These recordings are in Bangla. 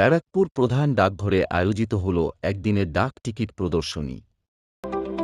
ব্যারাকপুর প্রধান ডাকঘরে আয়োজিত হল একদিনের ডাক টিকিট প্রদর্শনী।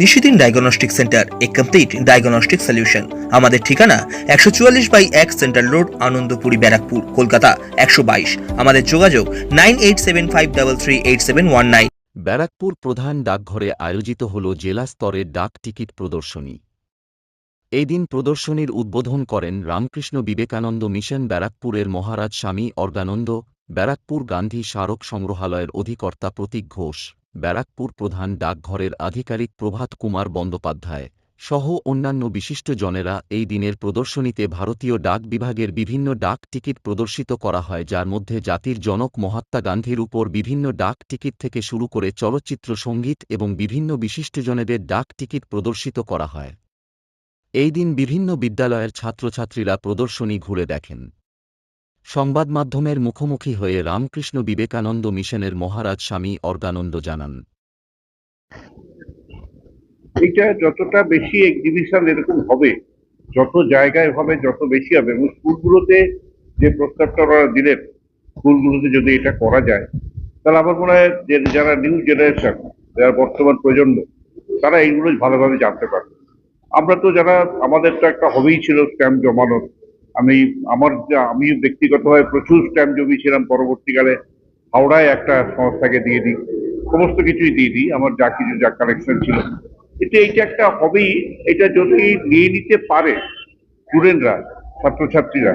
নিশিদিন ডায়াগনস্টিক সেন্টার এ কমপ্লিট ডায়াগনস্টিক সলিউশন। আমাদের ঠিকানা একশো চুয়াল্লিশ বাই এক সেন্ট্রাল রোড আনন্দপুরি ব্যারাকপুর কলকাতা একশো বাইশ। আমাদের যোগাযোগ nine eight seven five double three eight seven one nine. Barrackpore প্রধান ডাকঘরে আয়োজিত হল জেলা স্তরের ডাক টিকিট প্রদর্শনী। এই দিন প্রদর্শনীর উদ্বোধন করেন রামকৃষ্ণ বিবেকানন্দ মিশন ব্যারাকপুরের মহারাজ স্বামী অর্গানন্দ ব্যারাকপুর গান্ধী স্মারক সংগ্রহালয়ের অধিকর্তা প্রতীক ঘোষ, ব্যারাকপুর প্রধান ডাকঘরের আধিকারিক প্রভাত কুমার বন্দ্যোপাধ্যায় সহ অন্যান্য বিশিষ্ট জনেরা এই দিনের প্রদর্শনীতে ভারতীয় ডাক বিভাগের বিভিন্ন ডাক টিকিট প্রদর্শিত করা হয়, যার মধ্যে জাতির জনক মহাত্মা গান্ধীর উপর বিভিন্ন ডাক টিকিট থেকে শুরু করে চলচ্চিত্র সংগীত এবং বিভিন্ন বিশিষ্টজনেদের ডাক টিকিট প্রদর্শিত করা হয়। এই দিন বিভিন্ন বিদ্যালয়ের ছাত্রছাত্রীরা প্রদর্শনী ঘুরে দেখেন। সংবাদ মাধ্যমের মুখোমুখি হয়ে রামকৃষ্ণ বিবেকানন্দ মিশনের মহারাজ স্বামী অর্গানন্দ জানান। এটা যতটা বেশি এক্সিবিশন এরকম হবে, যত জায়গায় হবে, যত বেশি হবে, এবং স্কুলগুলোতে যে প্রস্তাবটা ওরা দিলেন, স্কুলগুলোতে যদি এটা করা যায়, তাহলে আমার মনে হয় যে যারা নিউ জেনারেশন যারা বর্তমান প্রজন্ম, তারা এইগুলো ভালোভাবে জানতে পারবে। আমরা তো যারা, আমাদের তো একটা হবেই ছিল স্ট্যাম্প জমানোর। আমি আমার আমি ব্যক্তিগতভাবে প্রচুর স্ট্যাম্প জমিয়েছিলাম পরবর্তীকালে, হাওড়ায় একটা সংস্থাকে দিয়ে দিই, সমস্ত কিছুই দিয়ে দিই, আমার যা কিছু, যা কালেকশন ছিল। কিন্তু এইটা একটা হবেই এটা যদি নিয়ে নিতে পারে স্টুডেন্টরা, ছাত্রছাত্রীরা,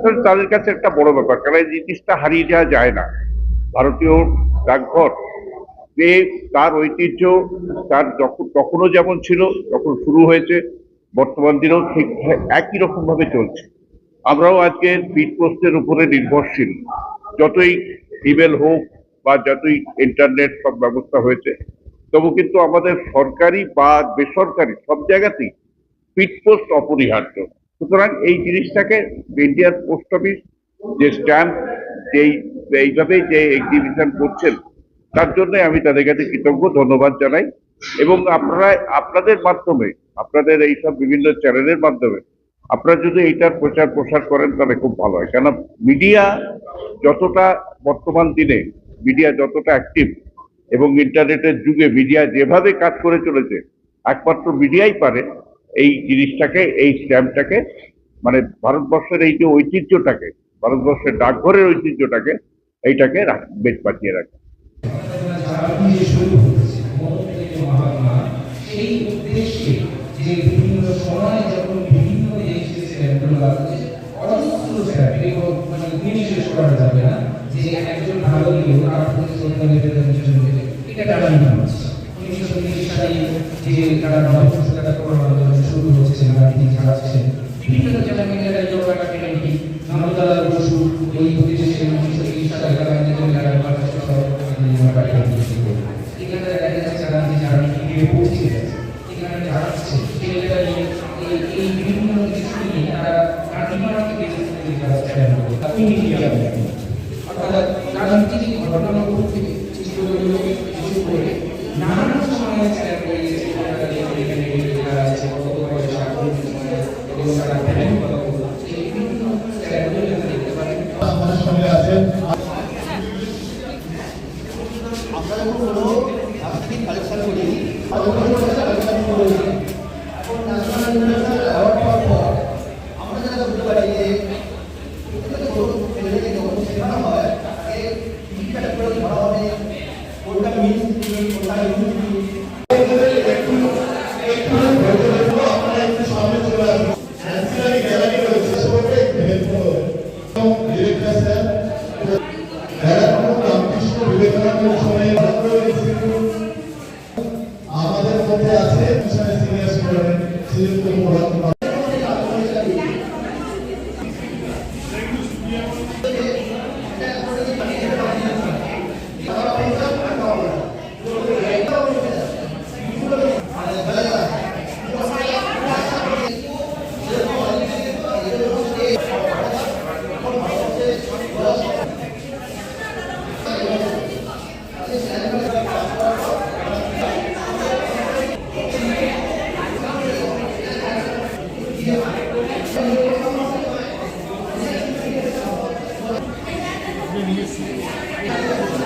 তাহলে তাদের কাছে একটা বড় ব্যাপার কারণ এই জিনিসটা হারিয়ে যাওয়া যায় না? ভারতীয় ডাকঘর, যে তার ঐতিহ্য, তার যখন তখনও যেমন ছিল যখন শুরু হয়েছে, বর্তমান দিনেও ঠিক একই রকম ভাবে চলছে। আমরাও আজকে স্পিড পোস্টের উপরে নির্ভরশীল। যতই ইমেল হোক বা যতই ইন্টারনেট সব ব্যবস্থা হয়েছে, তবু কিন্তু আমাদের সরকারি বা বেসরকারি সব জায়গাতেই স্পিড পোস্ট অপরিহার্য। সুতরাং এই জিনিসটাকে ইন্ডিয়ার পোস্ট অফিস যে স্ট্যাম্প, যেই এইভাবে যে এক্সিবিশন করছেন, তার জন্য আমি তাদের কাছে কৃতজ্ঞ, ধন্যবাদ জানাই। এবং আপনারা, আপনাদের মাধ্যমে, আপনাদের এইসব বিভিন্ন চ্যানেলের মাধ্যমে আপনারা যদি এইটার প্রচার প্রসার করেন, তাহলে খুব ভালো হয়। কেন মিডিয়া যতটা বর্তমান দিনে, মিডিয়া যতটা অ্যাক্টিভ এবং ইন্টারনেটের যুগে মিডিয়া যেভাবে কাজ করে চলেছে, একমাত্র মিডিয়াই পারে এই জিনিসটাকে, এই স্ট্যাম্পটাকে মানে ভারতবর্ষের এই যে ঐতিহ্যটাকে, ভারতবর্ষের ডাকঘরের ঐতিহ্যটাকে, এইটাকে বেশ বাঁচিয়ে রাখে যে শুরু হয়েছে মন থেকে মহাত্মা সেই উদ্দেশ্যে যে বিভিন্ন সময় যখন বিভিন্ন দেশে ছেলেগুলো আছে অজস্র যে একজন হচ্ছে গান্ধী চালাচ্ছেন বিভিন্ন একাডেমি নন্দলাল বসু এই উদ্দেশ্যে উনিশশো তিরিশ সালে তারা নিজেদের জায়গায় বাংলাদেশের সব এখানে দেখা যাচ্ছে গান্ধী যারা কীভাবে পৌঁছে গেছে এখানে যাচ্ছে ছেলেরা এই এই- এই বিভিন্ন কিছু নিয়ে তারা গান্ধী মারাকে বেঁচে থাকতে তারা চ্যালেঞ্জ করে তাকে মিডিয়া অর্থাৎ রাজনীতিক ঘটনাগুলো থেকে শুরু করে নানান সময়ে চ্যালেঞ্জ করে গেছে তারা এখানে যারা আছে কত পয়সা কোন এবং তারা delícia.